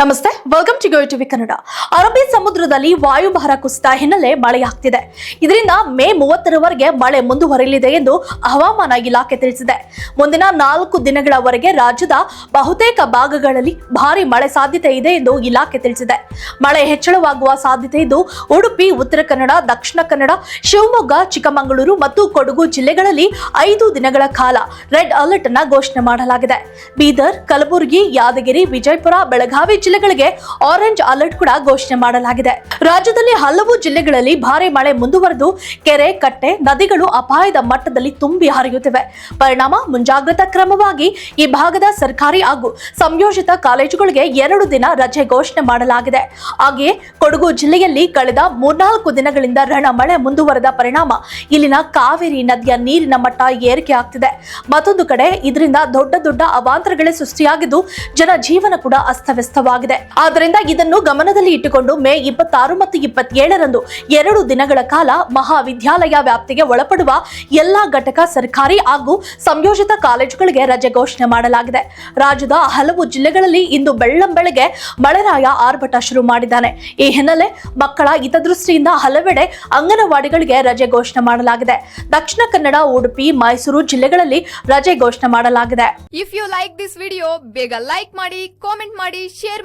ನಮಸ್ತೆ welcome to Go TV Kannada ಅರಬ್ಬಿ ಸಮುದ್ರದಲ್ಲಿ ವಾಯುಭಾರ ಕುಸಿತ ಹಿನ್ನೆಲೆ ಮಳೆಯಾಗ್ತಿದೆ. ಇದರಿಂದ ಮೇ ಮೂವತ್ತರವರೆಗೆ ಮಳೆ ಮುಂದುವರಿಯಲಿದೆ ಎಂದು ಹವಾಮಾನ ಇಲಾಖೆ ತಿಳಿಸಿದೆ. ಮುಂದಿನ ನಾಲ್ಕು ದಿನಗಳವರೆಗೆ ರಾಜ್ಯದ ಬಹುತೇಕ ಭಾಗಗಳಲ್ಲಿ ಭಾರಿ ಮಳೆ ಸಾಧ್ಯತೆ ಇದೆ ಎಂದು ಇಲಾಖೆ ತಿಳಿಸಿದೆ. ಮಳೆ ಹೆಚ್ಚಳವಾಗುವ ಸಾಧ್ಯತೆ ಇದ್ದು, ಉಡುಪಿ, ಉತ್ತರ ಕನ್ನಡ, ದಕ್ಷಿಣ ಕನ್ನಡ, ಶಿವಮೊಗ್ಗ, ಚಿಕ್ಕಮಗಳೂರು ಮತ್ತು ಕೊಡಗು ಜಿಲ್ಲೆಗಳಲ್ಲಿ ಐದು ದಿನಗಳ ಕಾಲ ರೆಡ್ ಅಲರ್ಟ್ ಅನ್ನ ಘೋಷಣೆ ಮಾಡಲಾಗಿದೆ. ಬೀದರ್, ಕಲಬುರಗಿ, ಯಾದಗಿರಿ, ವಿಜಯಪುರ, ಬೆಳಗಾವಿ ಜಿಲ್ಲೆಗಳಿಗೆ ಆರೆಂಜ್ ಅಲರ್ಟ್ ಕೂಡ ಘೋಷಣೆ ಮಾಡಲಾಗಿದೆ. ರಾಜ್ಯದಲ್ಲಿ ಹಲವು ಜಿಲ್ಲೆಗಳಲ್ಲಿ ಭಾರಿ ಮಳೆ ಮುಂದುವರೆದು ಕೆರೆ, ಕಟ್ಟೆ, ನದಿಗಳು ಅಪಾಯದ ಮಟ್ಟದಲ್ಲಿ ತುಂಬಿ ಹರಿಯುತ್ತಿವೆ. ಪರಿಣಾಮ ಮುಂಜಾಗ್ರತಾ ಕ್ರಮವಾಗಿ ಈ ಭಾಗದ ಸರ್ಕಾರಿ ಹಾಗೂ ಸಂಯೋಜಿತ ಕಾಲೇಜುಗಳಿಗೆ ಎರಡು ದಿನ ರಜೆ ಘೋಷಣೆ ಮಾಡಲಾಗಿದೆ. ಹಾಗೆಯೇ ಕೊಡಗು ಜಿಲ್ಲೆಯಲ್ಲಿ ಕಳೆದ ಮೂರ್ನಾಲ್ಕು ದಿನಗಳಿಂದ ರಣ ಮಳೆ ಮುಂದುವರೆದ ಪರಿಣಾಮ ಇಲ್ಲಿನ ಕಾವೇರಿ ನದಿಯ ನೀರಿನ ಮಟ್ಟ ಏರಿಕೆ ಆಗ್ತಿದೆ. ಮತ್ತೊಂದು ಕಡೆ ಇದರಿಂದ ದೊಡ್ಡ ದೊಡ್ಡ ಅವಾಂತರಗಳೇ ಸೃಷ್ಟಿಯಾಗಿದ್ದು ಜನ ಜೀವನ ಕೂಡ ಅಸ್ತವ್ಯಸ್ತವಾಗಿದೆ. ಆದ್ದರಿಂದ ಇದನ್ನು ಗಮನದಲ್ಲಿ ಇಟ್ಟುಕೊಂಡು ಮೇ ಇಪ್ಪತ್ತಾರು ಮತ್ತು ಇಪ್ಪತ್ತೇಳರಂದು ಎರಡು ದಿನಗಳ ಕಾಲ ಮಹಾವಿದ್ಯಾಲಯ ವ್ಯಾಪ್ತಿಗೆ ಒಳಪಡುವ ಎಲ್ಲಾ ಘಟಕ ಸರ್ಕಾರಿ ಹಾಗೂ ಸಂಯೋಜಿತ ಕಾಲೇಜುಗಳಿಗೆ ರಜೆ ಘೋಷಣೆ ಮಾಡಲಾಗಿದೆ. ರಾಜ್ಯದ ಹಲವು ಜಿಲ್ಲೆಗಳಲ್ಲಿ ಇಂದು ಬೆಳ್ಳಂಬೆಳಗ್ಗೆ ಮಳೆರಾಯ ಆರ್ಭಟ ಶುರು ಮಾಡಿದ್ದಾನೆ. ಈ ಹಿನ್ನೆಲೆ ಮಕ್ಕಳ ಹಿತದೃಷ್ಟಿಯಿಂದ ಹಲವೆಡೆ ಅಂಗನವಾಡಿಗಳಿಗೆ ರಜೆ ಘೋಷಣೆ ಮಾಡಲಾಗಿದೆ. ದಕ್ಷಿಣ ಕನ್ನಡ, ಉಡುಪಿ, ಮೈಸೂರು ಜಿಲ್ಲೆಗಳಲ್ಲಿ ರಜೆ ಘೋಷಣೆ ಮಾಡಲಾಗಿದೆ. If you like this video ಬೇಗ ಲೈಕ್ ಮಾಡಿ ಕಾಮೆಂಟ್ ಮಾಡಿ ಶೇರ್